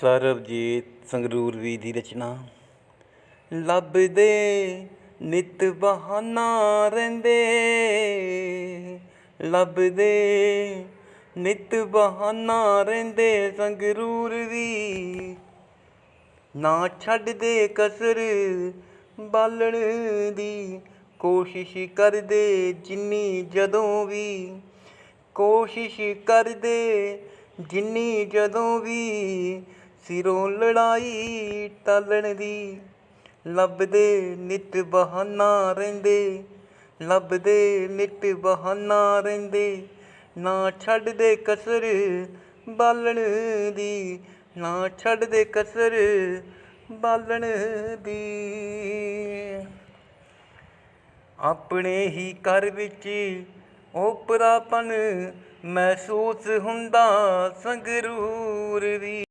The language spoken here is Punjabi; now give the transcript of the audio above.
ਸਰਬਜੀਤ ਸੰਗਰੂਰਵੀ ਦੀ ਰਚਨਾ। ਲੱਭਦੇ ਨਿਤ ਬਹਾਨਾ ਰਹਿੰਦੇ। ਲੱਭਦੇ ਨਿਤ ਬਹਾਨਾ ਰਹਿੰਦੇ ਸੰਗਰੂਰ ਵੀ। ਨਾ ਛੱਡਦੇ ਕਸਰ ਬਾਲਣ ਦੀ ਕੋਸ਼ਿਸ਼ ਕਰਦੇ ਜਿੰਨੀ ਜਦੋਂ ਵੀ। ਕੋਸ਼ਿਸ਼ ਕਰਦੇ ਜਿੰਨੀ ਜਦੋਂ ਵੀ ਸਿਰੋਂ ਲੜਾਈ ਟਾਲਣ ਦੀ। ਲੱਭਦੇ ਨਿਤ ਬਹਾਨਾ ਰਹਿੰਦੇ, ਲੱਭਦੇ ਨਿਤ ਬਹਾਨਾ ਰਹਿੰਦੇ। ਨਾ ਛੱਡਦੇ ਕਸਰ ਬਾਲਣ ਦੀ, ਨਾ ਛੱਡਦੇ ਕਸਰ ਬਾਲਣ ਦੀ। ਆਪਣੇ ਹੀ ਘਰ ਵਿੱਚ ਓਪਰਾਪਨ ਮਹਿਸੂਸ ਹੁੰਦਾ ਸੰਗਰੂਰ ਵੀ